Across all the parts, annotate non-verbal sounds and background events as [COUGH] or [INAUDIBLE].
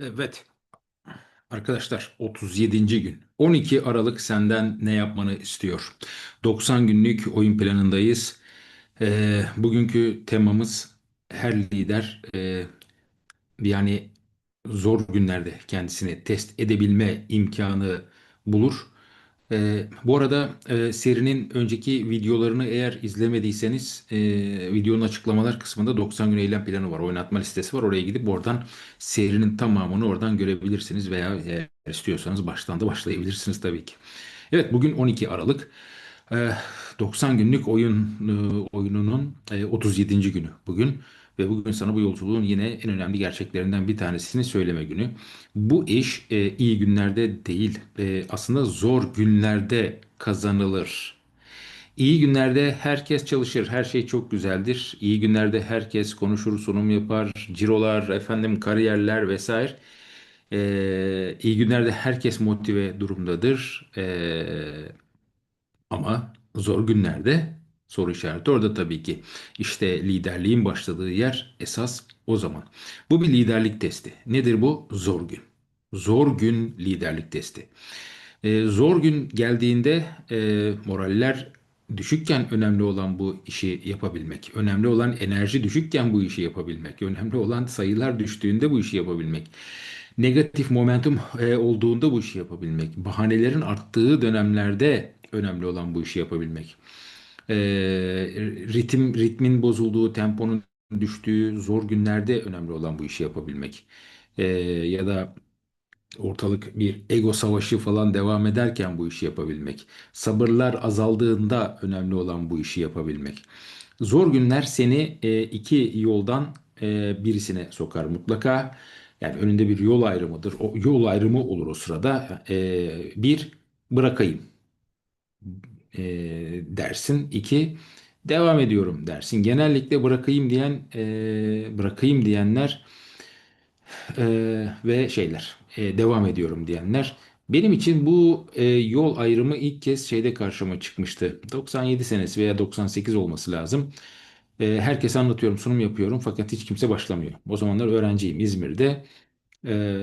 Evet arkadaşlar 37. gün 12 Aralık senden ne yapmanı istiyor? 90 günlük oyun planındayız. Ee, bugünkü temamız her lider e, yani zor günlerde kendisini test edebilme imkanı bulur. Ee, bu arada e, serinin önceki videolarını eğer izlemediyseniz e, videonun açıklamalar kısmında 90 gün eylem planı var. Oynatma listesi var. Oraya gidip oradan serinin tamamını oradan görebilirsiniz veya eğer istiyorsanız baştan da başlayabilirsiniz tabii ki. Evet bugün 12 Aralık. Ee, 90 günlük oyun e, oyununun e, 37. günü bugün ve bugün sana bu yolculuğun yine en önemli gerçeklerinden bir tanesini söyleme günü. Bu iş e, iyi günlerde değil, e, aslında zor günlerde kazanılır. İyi günlerde herkes çalışır, her şey çok güzeldir. İyi günlerde herkes konuşur, sunum yapar, cirolar, efendim kariyerler vesaire. E, iyi günlerde herkes motive durumdadır. E, ama zor günlerde soru işareti orada tabii ki. İşte liderliğin başladığı yer esas o zaman. Bu bir liderlik testi. Nedir bu? Zor gün. Zor gün liderlik testi. Ee, zor gün geldiğinde e, moraller düşükken önemli olan bu işi yapabilmek. Önemli olan enerji düşükken bu işi yapabilmek. Önemli olan sayılar düştüğünde bu işi yapabilmek. Negatif momentum e, olduğunda bu işi yapabilmek. Bahanelerin arttığı dönemlerde önemli olan bu işi yapabilmek. E, ritim ritmin bozulduğu, temponun düştüğü zor günlerde önemli olan bu işi yapabilmek. E, ya da ortalık bir ego savaşı falan devam ederken bu işi yapabilmek. Sabırlar azaldığında önemli olan bu işi yapabilmek. Zor günler seni e, iki yoldan e, birisine sokar mutlaka. Yani önünde bir yol ayrımıdır. O yol ayrımı olur o sırada. E, bir bırakayım e, dersin. İki devam ediyorum dersin. Genellikle bırakayım diyen e, bırakayım diyenler e, ve şeyler e, devam ediyorum diyenler. Benim için bu e, yol ayrımı ilk kez şeyde karşıma çıkmıştı. 97 senesi veya 98 olması lazım. E, herkese anlatıyorum, sunum yapıyorum fakat hiç kimse başlamıyor. O zamanlar öğrenciyim İzmir'de. E,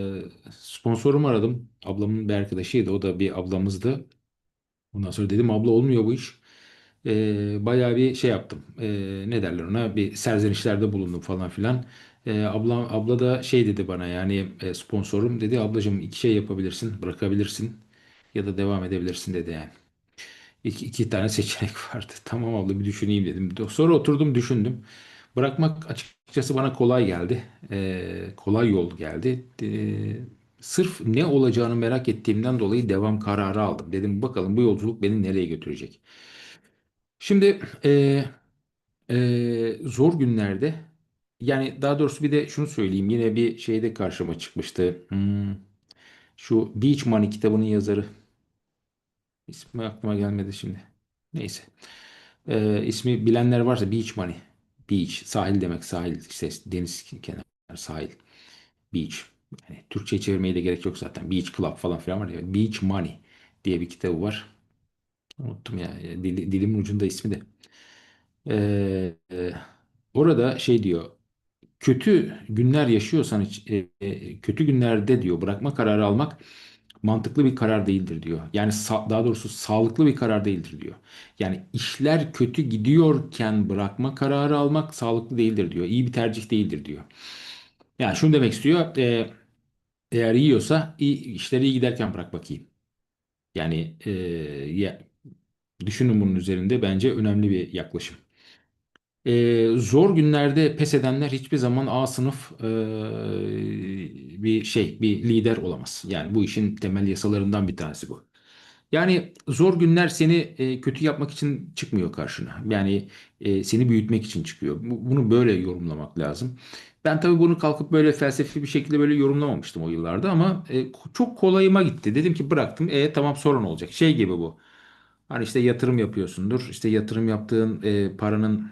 sponsorumu aradım. Ablamın bir arkadaşıydı. O da bir ablamızdı. Ondan sonra dedim abla olmuyor bu iş. Ee, bayağı bir şey yaptım. Ee, ne derler ona? Bir serzenişlerde bulundum falan filan. Ee, abla, abla da şey dedi bana yani e, sponsorum dedi ablacığım iki şey yapabilirsin bırakabilirsin ya da devam edebilirsin dedi yani. İki, iki tane seçenek [LAUGHS] vardı. Tamam abla bir düşüneyim dedim. Sonra oturdum düşündüm. Bırakmak açıkçası bana kolay geldi. Ee, kolay yol geldi. Ee, sırf ne olacağını merak ettiğimden dolayı devam kararı aldım. Dedim bakalım bu yolculuk beni nereye götürecek. Şimdi e, e, zor günlerde yani daha doğrusu bir de şunu söyleyeyim. Yine bir şeyde karşıma çıkmıştı. Hmm, şu Beach Money kitabının yazarı. İsmi aklıma gelmedi şimdi. Neyse. E, ismi bilenler varsa Beach Money. Beach, sahil demek sahil. işte deniz kenarı sahil. Beach. Yani Türkçe çevirmeye de gerek yok zaten. Beach Club falan filan var ya. Beach Money diye bir kitabı var. Unuttum ya. Dil, dilimin ucunda ismi de. Ee, e, orada şey diyor. Kötü günler yaşıyorsan e, e, kötü günlerde diyor bırakma kararı almak mantıklı bir karar değildir diyor. Yani daha doğrusu sağlıklı bir karar değildir diyor. Yani işler kötü gidiyorken bırakma kararı almak sağlıklı değildir diyor. İyi bir tercih değildir diyor. Yani şunu demek istiyor. e, eğer yiyorsa iyi, işleri iyi giderken bırak bakayım. Yani e, ya, düşünün bunun üzerinde bence önemli bir yaklaşım. Ee, zor günlerde pes edenler hiçbir zaman A sınıf e, bir şey, bir lider olamaz. Yani bu işin temel yasalarından bir tanesi bu. Yani zor günler seni e, kötü yapmak için çıkmıyor karşına. Yani e, seni büyütmek için çıkıyor. Bu- Bunu böyle yorumlamak lazım. Ben tabii bunu kalkıp böyle felsefi bir şekilde böyle yorumlamamıştım o yıllarda ama e, çok kolayıma gitti. Dedim ki bıraktım. E tamam sorun olacak. Şey gibi bu. Hani işte yatırım yapıyorsundur. İşte yatırım yaptığın e, paranın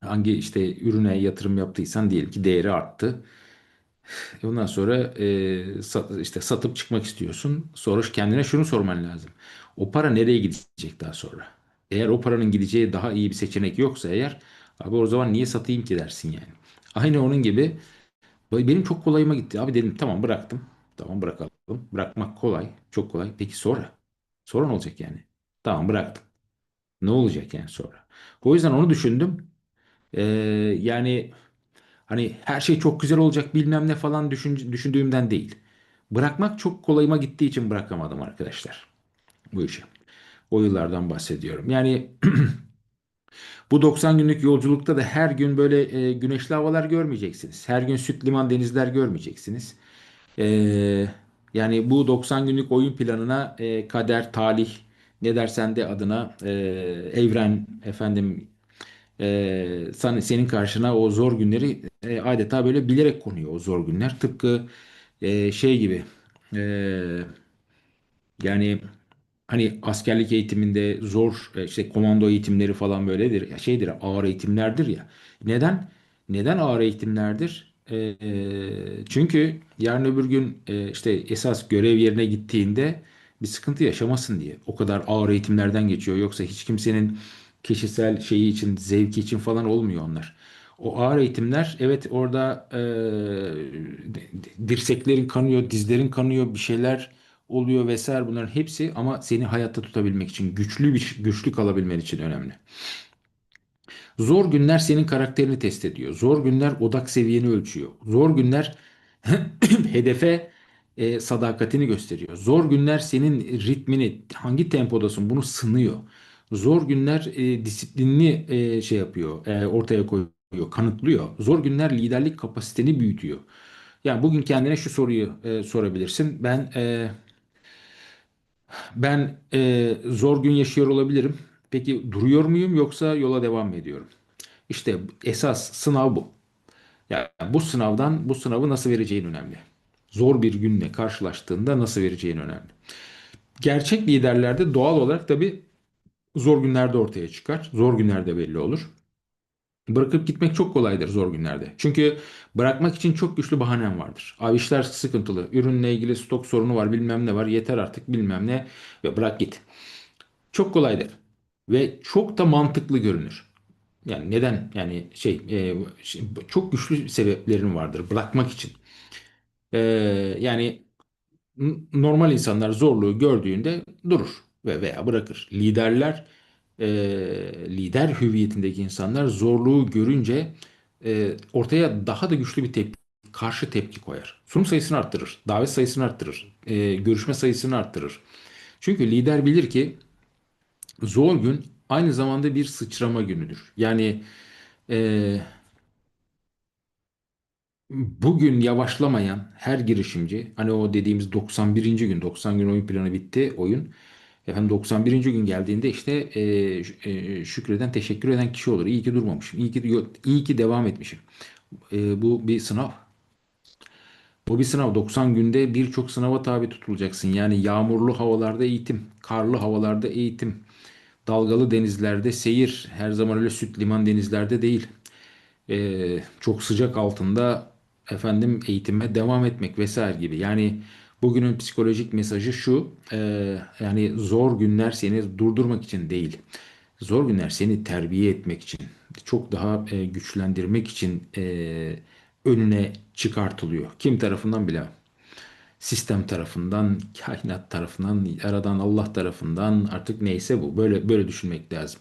Hangi işte ürüne yatırım yaptıysan diyelim ki değeri arttı. E Ondan sonra e, sa- işte satıp çıkmak istiyorsun. Sonra kendine şunu sorman lazım. O para nereye gidecek daha sonra? Eğer o paranın gideceği daha iyi bir seçenek yoksa eğer abi o zaman niye satayım ki dersin yani. Aynı onun gibi Benim çok kolayıma gitti. Abi dedim tamam bıraktım. Tamam bırakalım. Bırakmak kolay. Çok kolay. Peki sonra? Sonra ne olacak yani? Tamam bıraktım. Ne olacak yani sonra? O yüzden onu düşündüm. Ee, yani hani her şey çok güzel olacak bilmem ne falan düşün, düşündüğümden değil. Bırakmak çok kolayıma gittiği için bırakamadım arkadaşlar bu işi. O yıllardan bahsediyorum. Yani [CLEARS THROAT] bu 90 günlük yolculukta da her gün böyle e, güneşli havalar görmeyeceksiniz. Her gün süt liman denizler görmeyeceksiniz. Ee, yani bu 90 günlük oyun planına e, kader, talih ne dersen de adına e, evren efendim e, sana, senin karşına o zor günleri e, adeta böyle bilerek konuyor o zor günler. Tıpkı e, şey gibi e, yani Hani askerlik eğitiminde zor e, işte komando eğitimleri falan böyledir. Ya şeydir ağır eğitimlerdir ya. Neden? Neden ağır eğitimlerdir? E, e, çünkü yarın öbür gün e, işte esas görev yerine gittiğinde bir sıkıntı yaşamasın diye. O kadar ağır eğitimlerden geçiyor. Yoksa hiç kimsenin kişisel şeyi için, zevki için falan olmuyor onlar. O ağır eğitimler evet orada e, dirseklerin kanıyor, dizlerin kanıyor, bir şeyler oluyor vesaire bunların hepsi ama seni hayatta tutabilmek için güçlü bir güçlü kalabilmen için önemli. Zor günler senin karakterini test ediyor. Zor günler odak seviyeni ölçüyor. Zor günler [CLEARS THROAT] hedefe e, sadakatini gösteriyor. Zor günler senin ritmini, hangi tempodasın bunu sınıyor. Zor günler e, disiplinini e, şey yapıyor, e, ortaya koyuyor, kanıtlıyor. Zor günler liderlik kapasiteni büyütüyor. Yani bugün kendine şu soruyu e, sorabilirsin. Ben e, ben e, zor gün yaşıyor olabilirim. Peki duruyor muyum yoksa yola devam mı ediyorum? İşte esas sınav bu. Yani bu sınavdan bu sınavı nasıl vereceğin önemli. Zor bir günle karşılaştığında nasıl vereceğin önemli. Gerçek liderlerde doğal olarak tabii zor günlerde ortaya çıkar. Zor günlerde belli olur. Bırakıp gitmek çok kolaydır zor günlerde. Çünkü bırakmak için çok güçlü bahanem vardır. Abi işler sıkıntılı. Ürünle ilgili stok sorunu var bilmem ne var. Yeter artık bilmem ne. Ve bırak git. Çok kolaydır. Ve çok da mantıklı görünür. Yani neden? Yani şey, e, şey, çok güçlü sebeplerin vardır bırakmak için. E, yani normal insanlar zorluğu gördüğünde durur ve veya bırakır. Liderler, e, lider hüviyetindeki insanlar zorluğu görünce e, ortaya daha da güçlü bir tepki, karşı tepki koyar. Sunum sayısını arttırır, davet sayısını arttırır, e, görüşme sayısını arttırır. Çünkü lider bilir ki zor gün aynı zamanda bir sıçrama günüdür. Yani e, Bugün yavaşlamayan her girişimci hani o dediğimiz 91. gün 90 gün oyun planı bitti oyun. Efendim 91. gün geldiğinde işte e, e, şükreden teşekkür eden kişi olur. İyi ki durmamışım. İyi ki iyi ki devam etmişim. E, bu bir sınav. Bu bir sınav. 90 günde birçok sınava tabi tutulacaksın. Yani yağmurlu havalarda eğitim, karlı havalarda eğitim, dalgalı denizlerde seyir. Her zaman öyle süt liman denizlerde değil. Ee, çok sıcak altında efendim eğitime devam etmek vesaire gibi. Yani bugünün psikolojik mesajı şu, e, yani zor günler seni durdurmak için değil, zor günler seni terbiye etmek için, çok daha e, güçlendirmek için e, önüne çıkartılıyor. Kim tarafından bile sistem tarafından, kainat tarafından, yaradan Allah tarafından artık neyse bu. Böyle böyle düşünmek lazım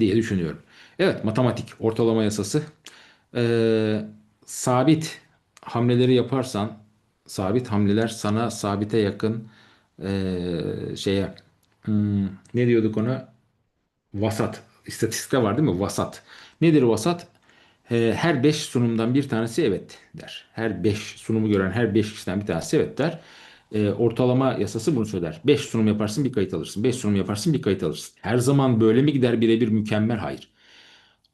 diye düşünüyorum. Evet, matematik ortalama yasası. Ee, sabit hamleleri yaparsan, sabit hamleler sana sabite yakın ee, şeye hmm, ne diyorduk ona? Vasat. İstatistikte var değil mi? Vasat. Nedir vasat? Ee, her 5 sunumdan bir tanesi evet der. Her 5 sunumu gören her 5 kişiden bir tanesi evet der. Ee, ortalama yasası bunu söyler. 5 sunum yaparsın bir kayıt alırsın. 5 sunum yaparsın bir kayıt alırsın. Her zaman böyle mi gider birebir mükemmel? Hayır.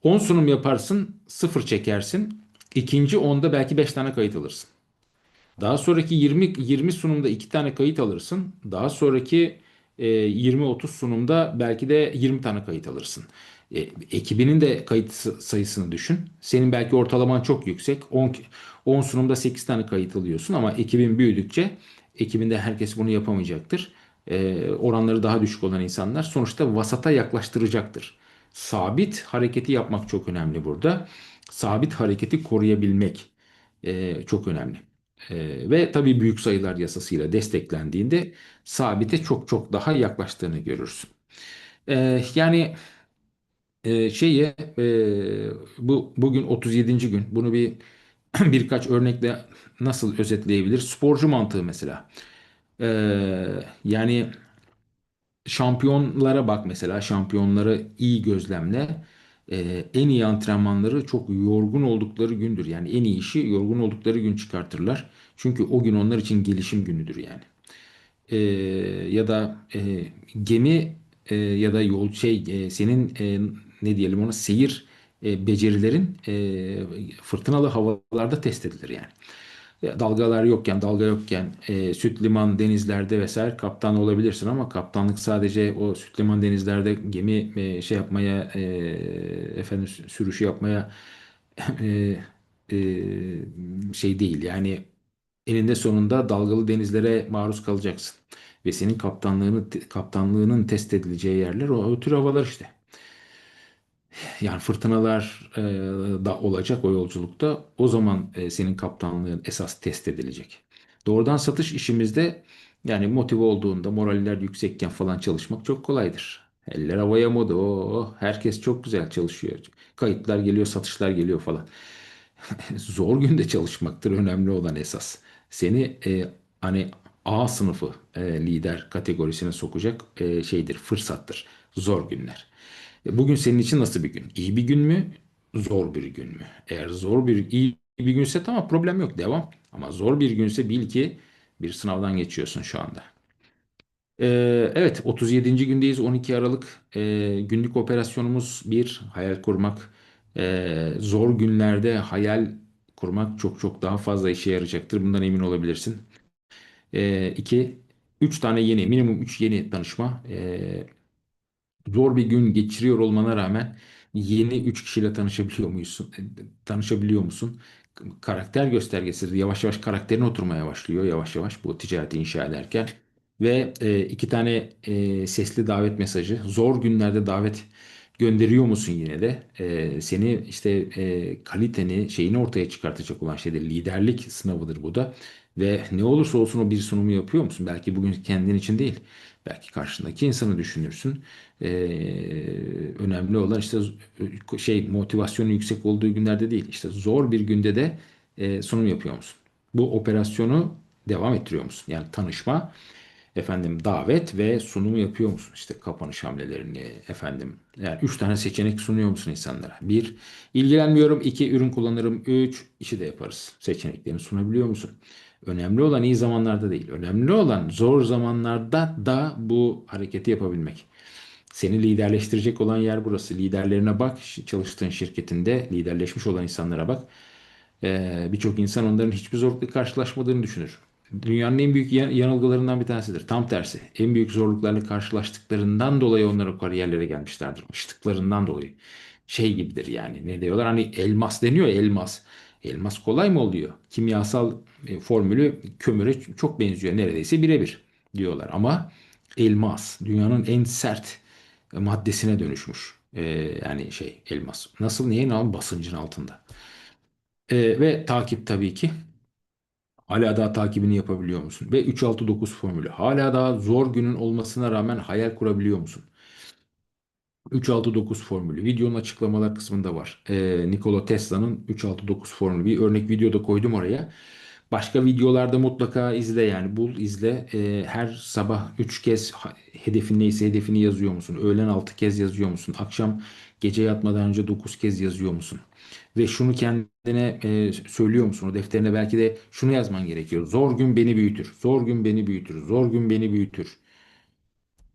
10 sunum yaparsın, sıfır çekersin. İkinci 10'da belki 5 tane kayıt alırsın. Daha sonraki 20 20 sunumda 2 tane kayıt alırsın. Daha sonraki e, 20-30 sunumda belki de 20 tane kayıt alırsın. E, ekibinin de kayıt sayısını düşün. Senin belki ortalaman çok yüksek. 10 10 sunumda 8 tane kayıt alıyorsun ama ekibin büyüdükçe ekibinde herkes bunu yapamayacaktır. E, oranları daha düşük olan insanlar sonuçta vasata yaklaştıracaktır. Sabit hareketi yapmak çok önemli burada. Sabit hareketi koruyabilmek. e, çok önemli. E, ve tabii büyük sayılar yasasıyla desteklendiğinde sabite çok çok daha yaklaştığını görürsün. E, yani e, şeye e, bu bugün 37. gün bunu bir [CLEARS THROAT] birkaç örnekle nasıl özetleyebilir? Sporcu mantığı mesela. E, yani Şampiyonlara bak mesela şampiyonları iyi gözlemle. Ee, en iyi antrenmanları çok yorgun oldukları gündür. Yani en iyi işi yorgun oldukları gün çıkartırlar. Çünkü o gün onlar için gelişim günüdür yani. Ee, ya da e, gemi e, ya da yol şey e, senin e, ne diyelim ona seyir e, becerilerin e, fırtınalı havalarda test edilir yani. Ya dalgalar yokken, dalga yokken e, süt liman denizlerde vesaire kaptan olabilirsin ama kaptanlık sadece o süt liman denizlerde gemi e, şey yapmaya e, efendim sürüşü yapmaya [LAUGHS] e, e, şey değil. Yani eninde sonunda dalgalı denizlere maruz kalacaksın. Ve senin kaptanlığını kaptanlığının test edileceği yerler o, o tür havalar işte. Yani fırtınalar e, da olacak o yolculukta. O zaman e, senin kaptanlığın esas test edilecek. Doğrudan satış işimizde yani motive olduğunda, moraller yüksekken falan çalışmak çok kolaydır. Eller havaya modu. Oo, herkes çok güzel çalışıyor. Kayıtlar geliyor, satışlar geliyor falan. [LAUGHS] Zor günde çalışmaktır önemli olan esas. Seni e, hani A sınıfı e, lider kategorisine sokacak e, şeydir, fırsattır. Zor günler. E, Bugün senin için nasıl bir gün? İyi bir gün mü? Zor bir gün mü? Eğer zor bir iyi bir günse tamam problem yok devam. Ama zor bir günse bil ki bir sınavdan geçiyorsun şu anda. Ee, evet 37. gündeyiz 12 Aralık. Ee, günlük operasyonumuz bir hayal kurmak. Ee, zor günlerde hayal kurmak çok çok daha fazla işe yarayacaktır. Bundan emin olabilirsin. Ee, iki, üç tane yeni minimum üç yeni tanışma. Ee, zor bir gün geçiriyor olmana rağmen yeni üç kişiyle tanışabiliyor musun? Tanışabiliyor musun? Karakter göstergesidir. Yavaş yavaş karakterin oturmaya başlıyor. Yavaş yavaş bu ticareti inşa ederken. Ve e, iki tane e, sesli davet mesajı. Zor günlerde davet gönderiyor musun yine de? E, seni işte e, kaliteni, şeyini ortaya çıkartacak olan şeydir. Liderlik sınavıdır bu da. Ve ne olursa olsun o bir sunumu yapıyor musun? Belki bugün kendin için değil. Belki karşındaki insanı düşünürsün. Ee, önemli olan işte şey motivasyonun yüksek olduğu günlerde değil. İşte zor bir günde de e, sunum yapıyor musun? Bu operasyonu devam ettiriyor musun? Yani tanışma, efendim davet ve sunum yapıyor musun? İşte kapanış hamlelerini efendim. Yani üç tane seçenek sunuyor musun insanlara? Bir, ilgilenmiyorum. iki ürün kullanırım. Üç, işi de yaparız. Seçeneklerini sunabiliyor musun? Önemli olan iyi zamanlarda değil. Önemli olan zor zamanlarda da bu hareketi yapabilmek. Seni liderleştirecek olan yer burası. Liderlerine bak, çalıştığın şirketinde liderleşmiş olan insanlara bak. Ee, birçok insan onların hiçbir zorlukla karşılaşmadığını düşünür. Dünyanın en büyük yanılgılarından bir tanesidir. Tam tersi. En büyük zorluklarla karşılaştıklarından dolayı onlar o kariyerlere gelmişlerdir. Açtıklarından dolayı. Şey gibidir yani. Ne diyorlar? Hani elmas deniyor ya, elmas. Elmas kolay mı oluyor? Kimyasal e, formülü kömüre çok benziyor. Neredeyse birebir diyorlar. Ama elmas dünyanın en sert maddesine dönüşmüş. E, yani şey elmas. Nasıl neyin al basıncın altında. E, ve takip tabii ki. Hala daha takibini yapabiliyor musun? Ve 3-6-9 formülü. Hala daha zor günün olmasına rağmen hayal kurabiliyor musun? 3-6-9 formülü. Videonun açıklamalar kısmında var. Ee, Nikola Tesla'nın 3-6-9 formülü. Bir örnek videoda koydum oraya. Başka videolarda mutlaka izle yani bul izle. Ee, her sabah 3 kez hedefin neyse hedefini yazıyor musun? Öğlen 6 kez yazıyor musun? Akşam gece yatmadan önce 9 kez yazıyor musun? Ve şunu kendine e, söylüyor musun? O defterine belki de şunu yazman gerekiyor. Zor gün beni büyütür. Zor gün beni büyütür. Zor gün beni büyütür.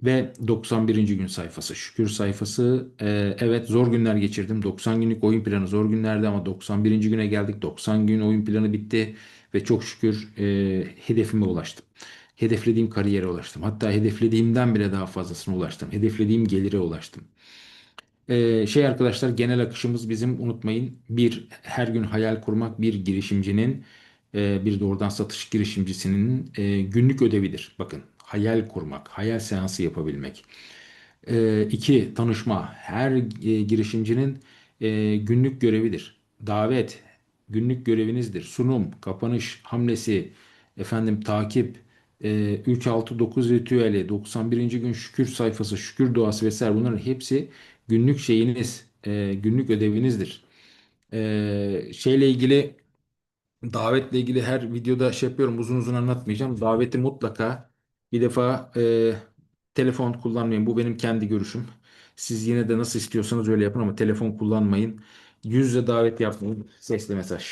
Ve 91. gün sayfası, şükür sayfası. Ee, evet zor günler geçirdim. 90 günlük oyun planı zor günlerdi ama 91. güne geldik. 90 gün oyun planı bitti ve çok şükür e, hedefime ulaştım. Hedeflediğim kariyere ulaştım. Hatta hedeflediğimden bile daha fazlasına ulaştım. Hedeflediğim gelire ulaştım. Ee, şey arkadaşlar genel akışımız bizim unutmayın. Bir her gün hayal kurmak bir girişimcinin e, bir doğrudan satış girişimcisinin e, günlük ödevidir. Bakın hayal kurmak, hayal seansı yapabilmek. E, iki, tanışma. Her e, girişimcinin e, günlük görevidir. Davet, günlük görevinizdir. Sunum, kapanış hamlesi, efendim takip, e, 3-6-9 ritüeli, 91. gün şükür sayfası, şükür duası vesaire bunların hepsi günlük şeyiniz, e, günlük ödevinizdir. E, şeyle ilgili davetle ilgili her videoda şey yapıyorum uzun uzun anlatmayacağım. Daveti mutlaka bir defa e, telefon kullanmayın. Bu benim kendi görüşüm. Siz yine de nasıl istiyorsanız öyle yapın ama telefon kullanmayın. Yüz yüze davet yapmayın. Sesli mesaj.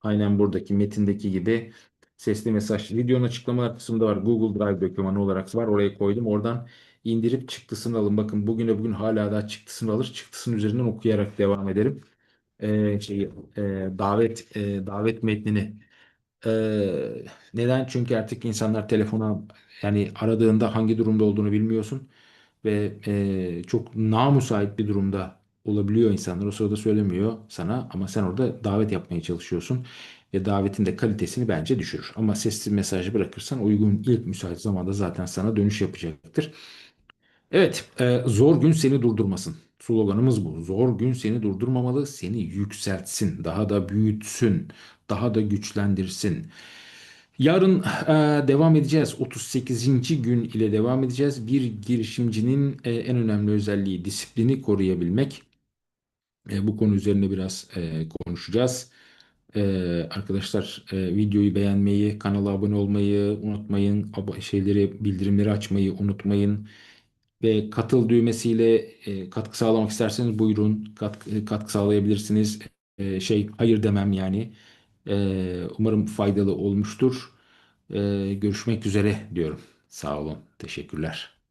Aynen buradaki metindeki gibi sesli mesaj. Videonun açıklamalar kısmında var. Google Drive dokümanı olarak var. Oraya koydum. Oradan indirip çıktısını alın. Bakın bugüne bugün hala daha çıktısını alır. Çıktısının üzerinden okuyarak devam ederim. Ee, şeyi, e, davet e, davet metnini. Ee, neden? Çünkü artık insanlar telefona yani aradığında hangi durumda olduğunu bilmiyorsun ve e, çok namüsait bir durumda olabiliyor insanlar. O sırada söylemiyor sana ama sen orada davet yapmaya çalışıyorsun ve davetin de kalitesini bence düşürür. Ama sesli mesajı bırakırsan uygun ilk müsait zamanda zaten sana dönüş yapacaktır. Evet, e, zor gün seni durdurmasın. Sloganımız bu. Zor gün seni durdurmamalı, seni yükseltsin, daha da büyütsün, daha da güçlendirsin. Yarın e, devam edeceğiz. 38. gün ile devam edeceğiz. Bir girişimcinin e, en önemli özelliği disiplini koruyabilmek. Bu konu üzerine biraz konuşacağız. Arkadaşlar videoyu beğenmeyi, kanala abone olmayı unutmayın. Şeyleri, bildirimleri açmayı unutmayın. Ve katıl düğmesiyle e, katkı sağlamak isterseniz buyurun katkı, katkı sağlayabilirsiniz. E, şey hayır demem yani. E, umarım faydalı olmuştur. E, görüşmek üzere diyorum. Sağ olun. Teşekkürler.